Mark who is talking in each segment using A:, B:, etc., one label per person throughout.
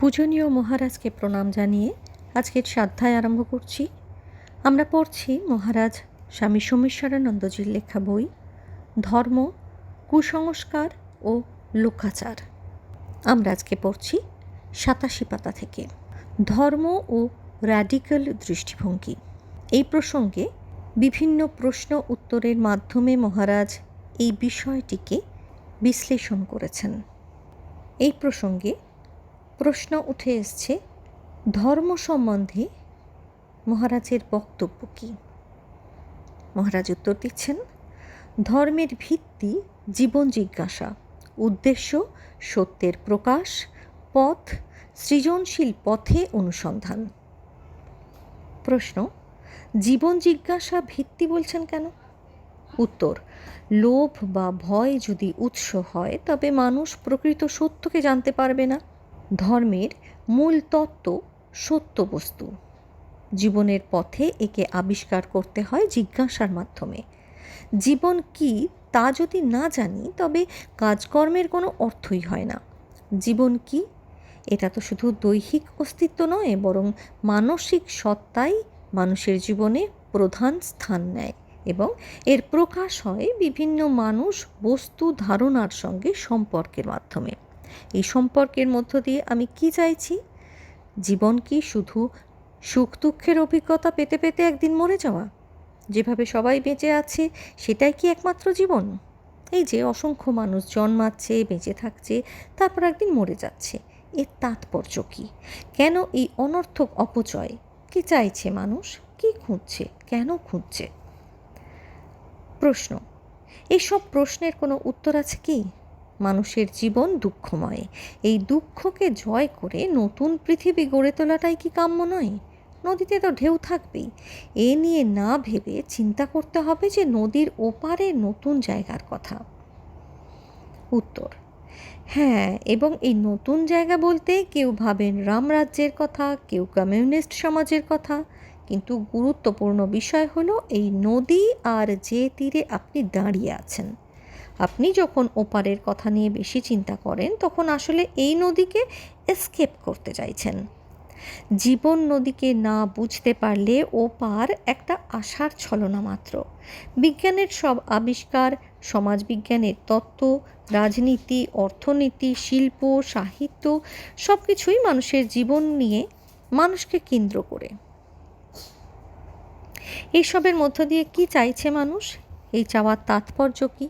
A: পূজনীয় মহারাজকে প্রণাম জানিয়ে আজকের সাধ্যায় আরম্ভ করছি। আমরা পড়ছি মহারাজ স্বামী সোমেশ্বরানন্দজির লেখা বই, ধর্ম, কুসংস্কার ও লোকাচার। আমরা আজকে পড়ছি সাতাশি পাতা থেকে। ধর্ম ও র্যাডিক্যাল দৃষ্টিভঙ্গি। এই প্রসঙ্গে বিভিন্ন প্রশ্ন উত্তরের মাধ্যমে মহারাজ এই বিষয়টিকে বিশ্লেষণ করেছেন। এই প্রসঙ্গে প্রশ্ন উঠে এসছে, ধর্ম সম্বন্ধে মহারাজের বক্তব্য কী? মহারাজ উত্তর দিচ্ছেন, ধর্মের ভিত্তি জীবন জিজ্ঞাসা, উদ্দেশ্য সত্যের প্রকাশ, পথ সৃজনশীল পথে অনুসন্ধান। প্রশ্ন, জীবন জিজ্ঞাসা ভিত্তি বলছেন কেন? উত্তর, লোভ বা ভয় যদি উৎস হয়, তবে মানুষ প্রকৃত সত্যকে জানতে পারবে না। ধর্মের মূল তত্ত্ব সত্য বস্তু। জীবনের পথে একে আবিষ্কার করতে হয় জিজ্ঞাসার মাধ্যমে। জীবন কি তা যদি না জানি, তবে কাজকর্মের কোনো অর্থই হয় না। জীবন কি? এটা তো শুধু দৈহিক অস্তিত্ব নয়, বরং মানসিক সত্তাই মানুষের জীবনে প্রধান স্থান নেয় এবং এর প্রকাশ হয় বিভিন্ন মানুষ বস্তু ধারণার সঙ্গে সম্পর্কের মাধ্যমে। এই সম্পর্কের মধ্য দিয়ে আমি কি চাইছি? জীবন কি শুধু সুখ দুঃখের অভিজ্ঞতা পেতে পেতে একদিন মরে যাওয়া? যেভাবে সবাই বেঁচে আছে, সেটাই কি একমাত্র জীবন? এই যে অসংখ্য মানুষ জন্মাচ্ছে, বেঁচে থাকছে, তারপর একদিন মরে যাচ্ছে, এর তাৎপর্য কী? কেন এই অনর্থক অপচয়? কি চাইছে মানুষ? কি খুঁজছে? কেন খুঁজছে? প্রশ্ন। এইসব প্রশ্নের কোনো উত্তর আছে কি? মানুষের জীবন দুঃখময়। এই দুঃখকে জয় করে নতুন পৃথিবী গড়ে তোলাটাই কি কাম্য নয়? নদীতে তো ঢেউ থাকবেই। এ নিয়ে না ভেবে চিন্তা করতে হবে যে নদীর ওপারে নতুন জায়গার কথা। উত্তর হ্যাঁ এবং এই নতুন জায়গা বলতে কেউ ভাবেন রামরাজ্যের কথা, কেউ কমিউনিস্ট সমাজের কথা, কিন্তু গুরুত্বপূর্ণ বিষয় হলো এই নদী আর যে তীরে আপনি দাঁড়িয়ে আছেন। আপনি যখন ওপারের কথা নিয়ে বেশি চিন্তা করেন, তখন আসলে এই নদীকে এসকেপ করতে চাইছেন। জীবন নদীকে না বুঝতে পারলে ও পার একটা আশার ছলনা মাত্র। বিজ্ঞানের সব আবিষ্কার, সমাজবিজ্ঞানের তত্ত্ব, রাজনীতি, অর্থনীতি, শিল্প, সাহিত্য সব কিছুই মানুষের জীবন নিয়ে মানুষকে কেন্দ্র করে। এইসবের মধ্য দিয়ে কি চাইছে মানুষ? এই চাওয়ার তাৎপর্য কী?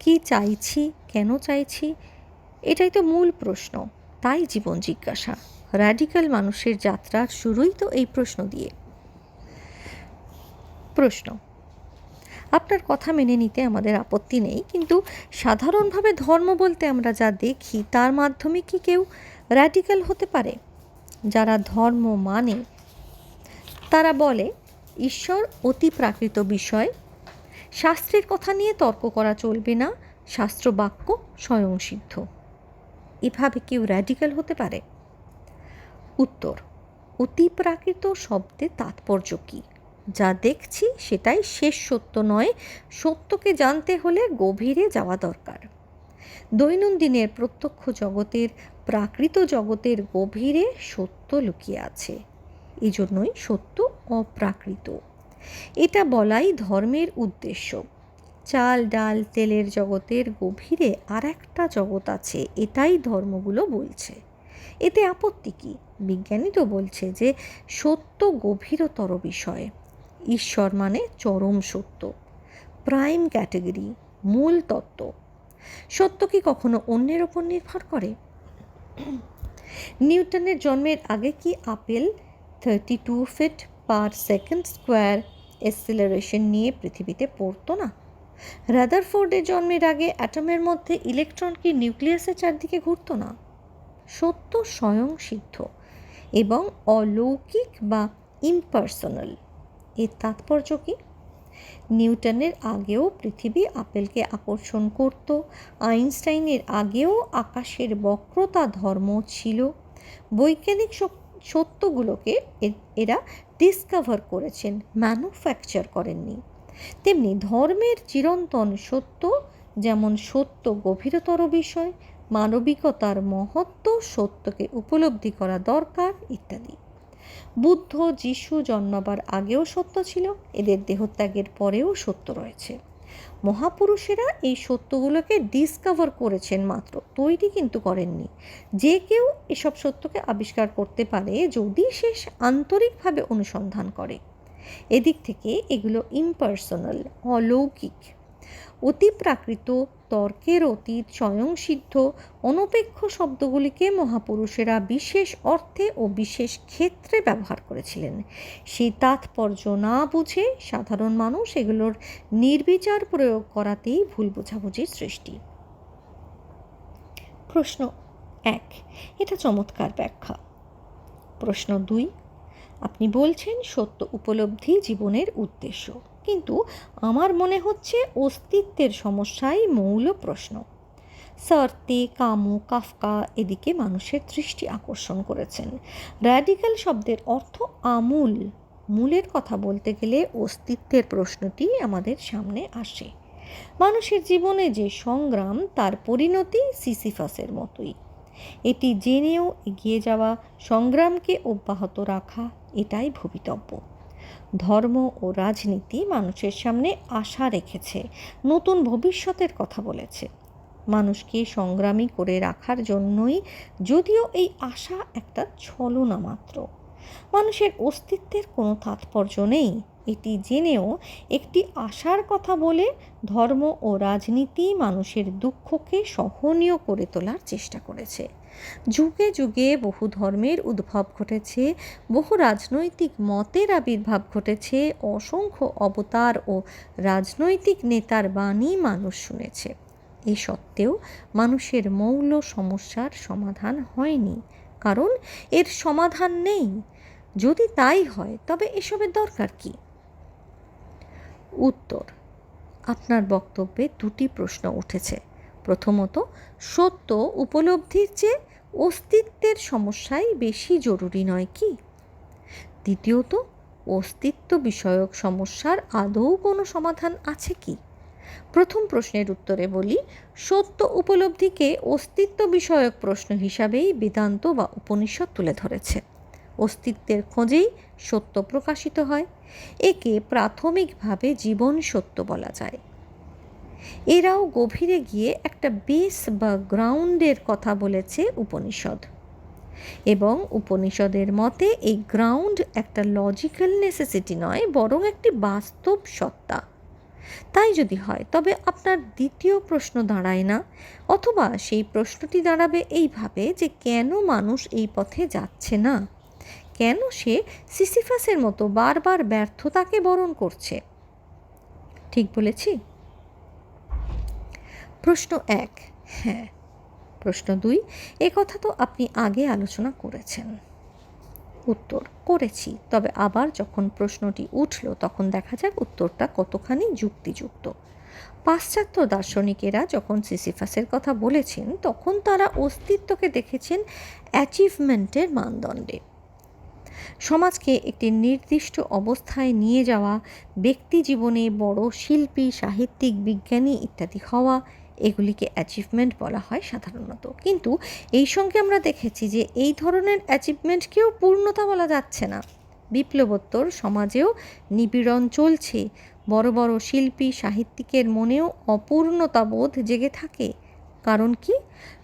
A: কী চাইছি, কেন চাইছি, এটাই তো মূল প্রশ্ন। তাই জীবন জিজ্ঞাসা। র্যাডিক্যাল মানুষের যাত্রার শুরুই তো এই প্রশ্ন দিয়ে। প্রশ্ন। আপনার কথা মেনে নিতে আমাদের আপত্তি নেই, কিন্তু সাধারণভাবে ধর্ম বলতে আমরা যা দেখি, তার মাধ্যমে কি কেউ র্যাডিক্যাল হতে পারে? যারা ধর্ম মানে তারা বলে, ঈশ্বর অতি প্রাকৃত বিষয় শাস্ত্রের কথা নিয়ে তর্ক করা চলবে না শাস্ত্র বাক্য স্বয়ংসিদ্ধ। এভাবে কেউ র্যাডিক্যাল হতে পারে? উত্তর অতিপ্রাকৃত শব্দে তাৎপর্য কী? যা দেখছি সেটাই শেষ সত্য নয়, সত্যকে জানতে হলে গভীরে যাওয়া দরকার। দৈনন্দিনের প্রত্যক্ষ জগতের, প্রাকৃত জগতের গভীরে সত্য লুকিয়ে আছে। এজন্যই সত্য অপ্রাকৃত। এটা বলাই ধর্মের উদ্দেশ্য। চাল, ডাল, তেলের জগতের গভীরে আর একটা জগৎ আছে, এটাই ধর্মগুলো বলছে। এতে আপত্তি কী? বিজ্ঞানী তো বলছে যে, সত্য গভীরতর বিষয়। ঈশ্বর মানে চরম সত্য। প্রাইম ক্যাটেগরি, মূল তত্ত্ব। সত্য কি কখনো অন্যের ওপর নির্ভর করে? নিউটনের জন্মের আগে কি apple thirty two feet per second square acceleration নিয়ে পৃথিবীতে পড়তো না। রাদারফোর্ডের জন্মের আগে অ্যাটমের মধ্যে ইলেকট্রন কি নিউক্লিয়াসের চারদিকে ঘুরত না? সত্য স্বয়ং সিদ্ধ এবং অলৌকিক বা ইমপার্সোনাল এর তাৎপর্য কী? নিউটনের আগেও পৃথিবী আপেলকে আকর্ষণ করত, আইনস্টাইনের আগেও আকাশের বক্রতা ধর্ম ছিল। বৈজ্ঞানিক সত্যগুলোকে এরা ডিসকভার করেছেন ম্যানুফ্যাকচার করেননি। তেমনি ধর্মের চিরন্তন সত্য, যেমন সত্য গভীরতর বিষয়, মানবিকতার মহত্ব সত্যকে উপলব্ধি করা দরকার, ইত্যাদি। বুদ্ধ, যিশু জন্মাবার আগেও সত্য ছিল, এদের দেহত্যাগের পরেও সত্য রয়েছে। মহাপুরুষেরা এই সত্যগুলোকে ডিসকভার করেছেন মাত্র, তৈরি কিন্তু করেননি। যে কেউ এসব সত্যকে আবিষ্কার করতে পারে যদি সে আন্তরিকভাবে অনুসন্ধান করে। এদিক থেকে এগুলো ইম্পার্সোনাল অলৌকিক অতিপ্রাকৃত তর্কের অতীত স্বয়ংসিদ্ধ অনপেক্ষ শব্দগুলিকে মহাপুরুষেরা বিশেষ অর্থে ও বিশেষ ক্ষেত্রে ব্যবহার করেছিলেন। সেই তাৎপর্য না বুঝে সাধারণ মানুষ এগুলোর নির্বিচার প্রয়োগ করাতেই ভুল বোঝাবুঝির সৃষ্টি। প্রশ্ন এক, এটা চমৎকার ব্যাখ্যা। প্রশ্ন দুই, আপনি বলছেন সত্য উপলব্ধি জীবনের উদ্দেশ্য। কিন্তু আমার মনে হচ্ছে অস্তিত্বের সমস্যাই মৌল প্রশ্ন। সার্তে, কামু, কাফকা এদিকে মানুষের দৃষ্টি আকর্ষণ করেছেন। র্যাডিক্যাল শব্দের অর্থ আমূল। মূলের কথা বলতে গেলে অস্তিত্বের প্রশ্নটি আমাদের সামনে আসে। মানুষের জীবনে যে সংগ্রাম, তার পরিণতি সিসিফাসের মতোই। এটি জেনেও এগিয়ে যাওয়া, সংগ্রামকে অব্যাহত রাখা, এটাই ভবিতব্য। ধর্ম ও রাজনীতি মানুষের সামনে আশা রেখেছে, নতুন ভবিষ্যতের কথা বলেছে। মানুষকে সংগ্রামী করে রাখার জন্যই যদিও এই আশা একটা ছলনা মাত্র। মানুষের অস্তিত্বের কোনো তাৎপর্য নেই। এটি জেনেও একটি আশার কথা বলে ধর্ম ও রাজনীতি মানুষের দুঃখকে সহনীয় করে তোলার চেষ্টা করেছে। যুগে যুগে বহু ধর্মের উদ্ভব ঘটেছে, বহু রাজনৈতিক মতের আবির্ভাব ঘটেছে, অসংখ্য অবতার ও রাজনৈতিক নেতার বাণী মানুষ শুনেছে। এ সত্ত্বেও মানুষের মৌল সমস্যার সমাধান হয়নি, কারণ এর সমাধান নেই। যদি তাই হয়, তবে এসবের দরকার কি? উত্তর। আপনার বক্তব্যে দুটি প্রশ্ন উঠেছে। প্রথমত, সত্য উপলব্ধির চেয়ে অস্তিত্বের সমস্যাই বেশি জরুরি নয় কি? দ্বিতীয়ত, অস্তিত্ব বিষয়ক সমস্যার আদৌ কোনো সমাধান আছে কি? প্রথম প্রশ্নের উত্তরে বলি, সত্য উপলব্ধিকে অস্তিত্ব বিষয়ক প্রশ্ন হিসাবেই বেদান্ত বা উপনিষদ তুলে ধরেছে। অস্তিত্বের খোঁজেই সত্য প্রকাশিত হয়। একে প্রাথমিকভাবে জীবন সত্য বলা যায়। এরাও গভীরে গিয়ে একটা বেস বা গ্রাউন্ডের কথা বলেছে উপনিষদ। এবং উপনিষদের মতে এই গ্রাউন্ড একটা লজিক্যাল নেসেসিটি নয়, বরং একটি বাস্তব সত্তা। তাই যদি হয়, তবে আপনার দ্বিতীয় প্রশ্ন দাঁড়ায় না, অথবা সেই প্রশ্নটি দাঁড়াবে এইভাবে যে কেন মানুষ এই পথে যাচ্ছে না? কেন সে সিসিফাসের মতো বারবার ব্যর্থতাকে বরণ করছে? ঠিক বলেছি? প্রশ্ন এক। হ্যাঁ। প্রশ্ন দুই, এ কথা তো আপনি আগে আলোচনা করেছেন। উত্তর, করেছি। তবে আবার যখন প্রশ্নটি উঠল, তখন দেখা যাক উত্তরটা কতখানি যুক্তিযুক্ত। পাশ্চাত্য দার্শনিকেরা যখন সিসিফাসের কথা বলেছেন, তখন তারা অস্তিত্বকে দেখেছেন অ্যাচিভমেন্টের মানদণ্ডে। সমাজকে একটি নির্দিষ্ট অবস্থায় নিয়ে যাওয়া, ব্যক্তি জীবনে বড় শিল্পী, সাহিত্যিক, বিজ্ঞানী ইত্যাদি হওয়া, এগুলিকে অ্যাচিভমেন্ট বলা হয় সাধারণত। কিন্তু এই সঙ্গে আমরা দেখেছি যে এই ধরনের অ্যাচিভমেন্টকেও পূর্ণতা বলা যাচ্ছে না। বিপ্লবোত্তর সমাজেও নিপীড়ন চলছে। বড় বড় শিল্পী, সাহিত্যিকের মনেও অপূর্ণতা বোধ জেগে থাকে। কারণ কি?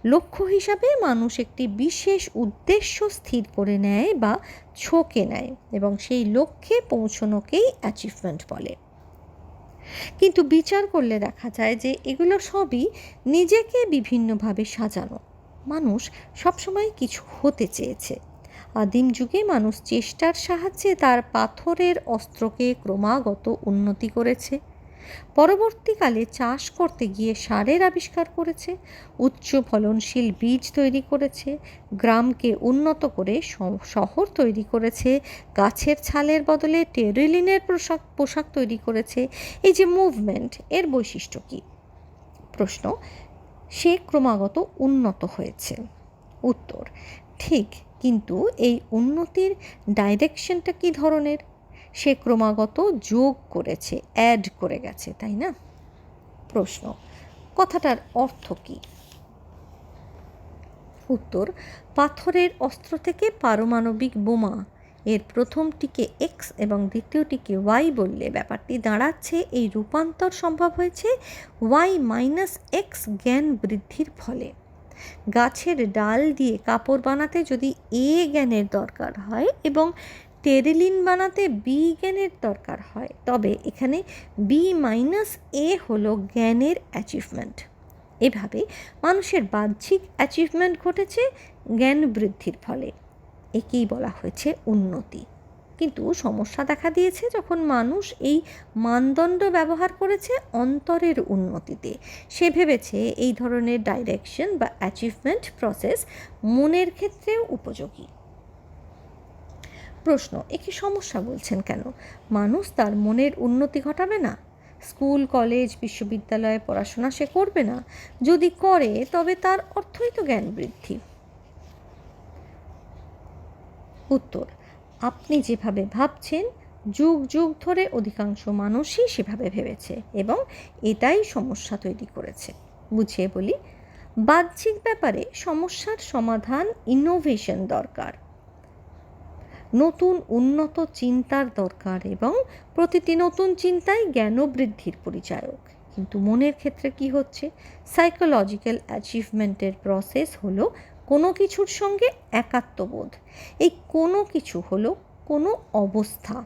A: লক্ষ্য হিসাবে মানুষ একটি বিশেষ উদ্দেশ্য স্থির করে নেয় বা ছোকে নেয় এবং সেই লক্ষ্যে পৌঁছনোকেই অ্যাচিভমেন্ট বলে। কিন্তু বিচার করলে দেখা যায় যে এগুলো সবই নিজেকে বিভিন্নভাবে সাজানো। মানুষ সবসময় কিছু হতে চেয়েছে। আদিম যুগে মানুষ চেষ্টার সাহায্যে তার পাথরের অস্ত্রকে ক্রমাগত উন্নতি করেছে। পরবর্তীকালে চাষ করতে গিয়ে সারের আবিষ্কার করেছে, উচ্চ ফলনশীল বীজ তৈরি করেছে, গ্রামকে উন্নত করে শহর তৈরি করেছে, গাছের ছালের বদলে টেরিলিনের পোশাক পোশাক তৈরি করেছে। এই যে মুভমেন্ট, এর বৈশিষ্ট্য কী? প্রশ্ন, সে ক্রমাগত উন্নত হয়েছে। উত্তর, ঠিক, কিন্তু এই উন্নতির ডাইরেকশনটা কী ধরনের? সে ক্রমাগত যোগ করেছে অ্যাড করে গেছে, তাই না? প্রশ্ন, কথাটার অর্থ কী? উত্তর, পাথরের অস্ত্র থেকে পারমাণবিক বোমা। এর প্রথমটিকে এক্স এবং দ্বিতীয়টিকে ওয়াই বললে ব্যাপারটি দাঁড়াচ্ছে, এই রূপান্তর সম্ভব হয়েছে ওয়াই মাইনাস এক্স জ্ঞান বৃদ্ধির ফলে। গাছের ডাল দিয়ে কাপড় বানাতে যদি এ জ্ঞানের দরকার হয় এবং টেরিলিন বানাতে বি জ্ঞানের দরকার হয়। তবে এখানে বি মাইনাস এ হলো জ্ঞানের অ্যাচিভমেন্ট এভাবে মানুষের বাহ্যিক অ্যাচিভমেন্ট ঘটেছে জ্ঞান বৃদ্ধির ফলে। একেই বলা হয়েছে উন্নতি। কিন্তু সমস্যা দেখা দিয়েছে যখন মানুষ এই মানদণ্ড ব্যবহার করেছে অন্তরের উন্নতিতে। সে ভেবেছে এই ধরনের ডাইরেকশন বা অ্যাচিভমেন্ট প্রসেস মনের ক্ষেত্রেও উপযোগী। প্রশ্ন একে সমস্যা বলছেন কেন? মানুষ তার মনের উন্নতি ঘটাবে না? স্কুল, কলেজ, বিশ্ববিদ্যালয়ে পড়াশোনা সে করবে না? যদি করে, তবে তার অর্থই তো জ্ঞান বৃদ্ধি। উত্তর, আপনি যেভাবে ভাবছেন, যুগ যুগ ধরে অধিকাংশ মানুষই সেভাবে ভেবেছে এবং এটাই সমস্যা তৈরি করেছে। বুঝিয়ে বলি, বাহ্যিক ব্যাপারে সমস্যার সমাধান ইনোভেশন দরকার। নতুন উন্নত চিন্তার দরকার এবং প্রতিটি নতুন চিন্তাই জ্ঞান বৃদ্ধির পরিচায়ক। কিন্তু মনের ক্ষেত্রে কি হচ্ছে? সাইকোলজিক্যাল অ্যাচিভমেন্টের প্রসেস হলো কোনো কিছুর সঙ্গে একাত্মবোধ। এই কোনো কিছু হলো কোনো অবস্থা।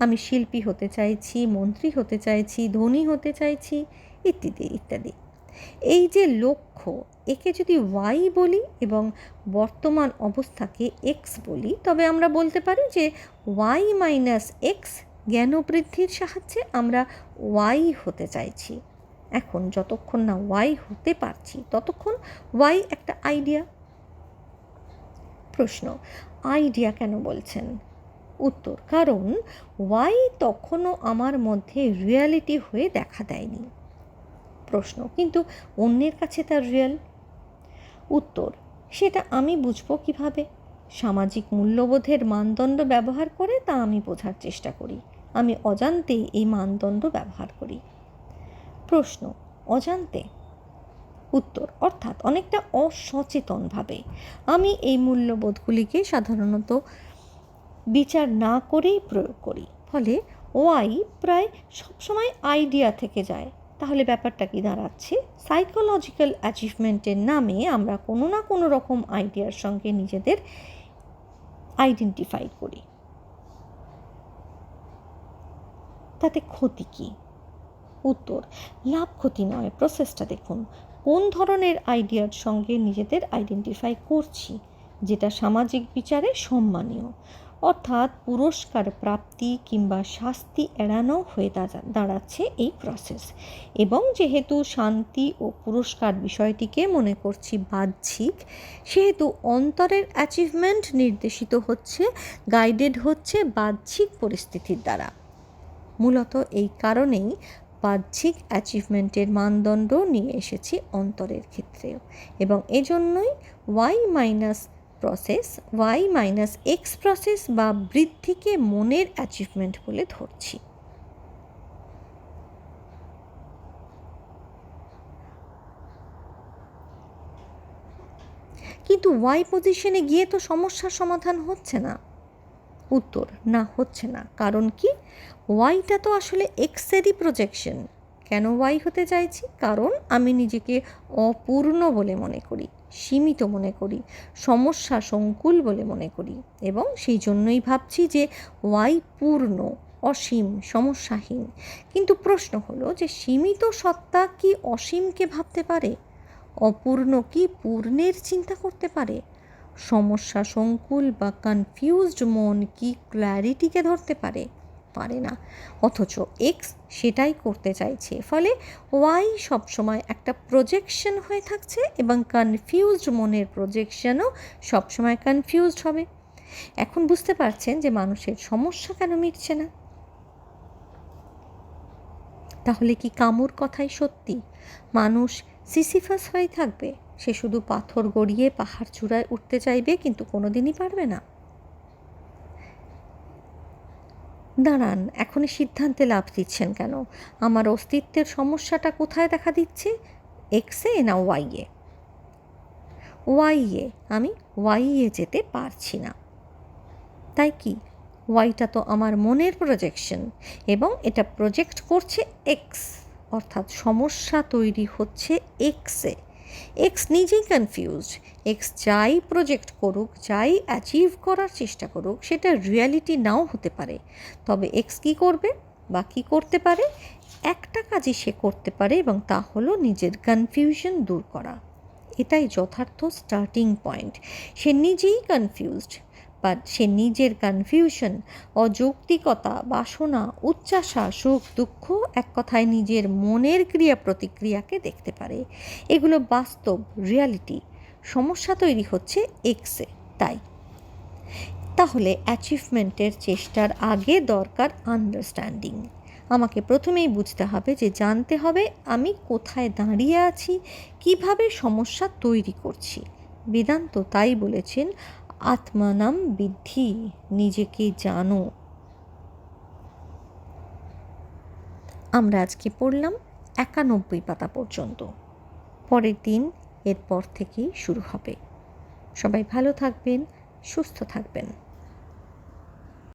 A: আমি শিল্পী হতে চাইছি, মন্ত্রী হতে চাইছি, ধনী হতে চাইছি ইত্যাদি ইত্যাদি। এই যে লক্ষ্য একে যদি ওয়াই বলি এবং বর্তমান অবস্থাকে এক্স বলি, তবে আমরা বলতে পারি যে ওয়াই মাইনাস এক্স জ্ঞানবৃদ্ধির সাহায্যে আমরা ওয়াই হতে চাইছি। এখন যতক্ষণ না ওয়াই হতে পারছি, ততক্ষণ ওয়াই একটা আইডিয়া প্রশ্ন আইডিয়া কেন বলছেন? উত্তর, কারণ ওয়াই তখনও আমার মধ্যে রিয়ালিটি হয়ে দেখা দেয়নি। প্রশ্ন, কিন্তু অন্যের কাছে তার রিয়েল উত্তর, সেটা আমি বুঝব কীভাবে? সামাজিক মূল্যবোধের মানদণ্ড ব্যবহার করে তা আমি বোঝার চেষ্টা করি। আমি অজান্তে এই মানদণ্ড ব্যবহার করি। প্রশ্ন, অজান্তে? উত্তর, অর্থাৎ অনেকটা অসচেতনভাবে। আমি এই মূল্যবোধগুলিকে সাধারণত বিচার না করেই প্রয়োগ করি, ফলে ওয়াই প্রায় সবসময় আইডিয়া থেকে যায়। তাহলে ব্যাপারটা কি দাঁড়াচ্ছে? সাইকোলজিক্যাল অ্যাচিভমেন্টের নামে আমরা কোনো না কোনো রকম আইডিয়ার সঙ্গে নিজেদের আইডেন্টিফাই করি। তাতে ক্ষতি কী? উত্তর, লাভ ক্ষতি নয়। প্রসেসটা দেখুন। কোন ধরনের আইডিয়ার সঙ্গে নিজেদের আইডেন্টিফাই করছি? যেটা সামাজিক বিচারে সম্মানীয়। অর্থাৎ পুরস্কার প্রাপ্তি কিংবা শাস্তি এড়ানো হয়ে দাঁড়াচ্ছে এই প্রসেস এবং যেহেতু শান্তি ও পুরস্কার বিষয়টিকে মনে করছি বাহ্যিক, সেহেতু অন্তরের অ্যাচিভমেন্ট নির্দেশিত হচ্ছে গাইডেড হচ্ছে বাহ্যিক পরিস্থিতির দ্বারা। মূলত এই কারণেই বাহ্যিক অ্যাচিভমেন্টের মানদণ্ড নিয়ে এসেছি অন্তরের ক্ষেত্রেও। এবং এজন্যই Y minus process Y minus X process বা বৃদ্ধিকে মনের অ্যাচিভমেন্ট বলে ধরছি। কিন্তু ওয়াই পজিশনে গিয়ে তো সমস্যার সমাধান হচ্ছে না। উত্তর, না, হচ্ছে না। কারণ কি? ওয়াইটা তো আসলে এক্সেরই প্রজেকশন কেন ওয়াই হতে চাইছি? কারণ আমি নিজেকে অপূর্ণ বলে মনে করি। সীমিত মনে করি, সমস্যা সংকুল বলে মনে করি এবং সেই জন্যই ভাবছি যে ওয়াই পূর্ণ, অসীম, সমস্যাহীন। কিন্তু প্রশ্ন হলো যে সীমিত সত্তা কি অসীমকে ভাবতে পারে? অপূর্ণ কি পূর্ণের চিন্তা করতে পারে? সমস্যা সংকুল বা কনফিউজড মন কি ক্ল্যারিটিকে ধরতে পারে? পারে না। অথচ এক্স সেটাই করতে চাইছে। ফলে ওয়াই সবসময় একটা প্রজেকশন হয়ে থাকছে এবং কনফিউজড মনের প্রজেকশনও সবসময় কনফিউজড হবে। এখন বুঝতে পারছেন যে মানুষের সমস্যা কেন মিটছে না? তাহলে কি কামুর কথাই সত্যি? মানুষ সিসিফাস হয়ে থাকবে। সে শুধু পাথর গড়িয়ে পাহাড় চূড়ায় উঠতে চাইবে, কিন্তু কোনোদিনই পারবে না। দাঁড়ান, এখনই সিদ্ধান্তে লাভ দিচ্ছেন কেন? আমার অস্তিত্বের সমস্যাটা কোথায় দেখা দিচ্ছে? এক্সে না ওয়াইয়ে ওয়াইয়ে আমি ওয়াইয়ে যেতে পারছি না। তাই কি? ওয়াইটা তো আমার মনের প্রজেকশন এবং এটা প্রজেক্ট করছে এক্স অর্থাৎ সমস্যা তৈরি হচ্ছে এক্সে এক্স নিজেই কনফিউজড এক্স যাই প্রজেক্ট করুক, যাই অ্যাচিভ করার চেষ্টা করুক, সেটা রিয়ালিটি নাও হতে পারে। তবে এক্স কী করবে বা কী করতে পারে? একটা কাজই সে করতে পারে এবং তা হলো নিজের কনফিউশন দূর করা। এটাই যথার্থ স্টার্টিং পয়েন্ট সে নিজেই কনফিউজড বা সে নিজের কনফিউশন অযৌক্তিকতা, বাসনা উচ্চাসা সুখ দুঃখ এক কথায় নিজের মনের ক্রিয়া প্রতিক্রিয়াকে দেখতে পারে। এগুলো বাস্তব রিয়ালিটি সমস্যা তৈরি হচ্ছে এক্সে তাই। তাহলে অ্যাচিভমেন্টের চেষ্টার আগে দরকার আন্ডারস্ট্যান্ডিং আমাকে প্রথমেই বুঝতে হবে যে জানতে হবে আমি কোথায় দাঁড়িয়ে আছি, কীভাবে সমস্যা তৈরি করছি। বেদান্ত তাই বলেছেন আত্মানাম বিদ্ধি, নিজেকে জানো। আমরা আজকে পড়লাম একানব্বই পাতা পর্যন্ত। পরের দিন এরপর থেকেই শুরু হবে। সবাই ভালো থাকবেন, সুস্থ থাকবেন।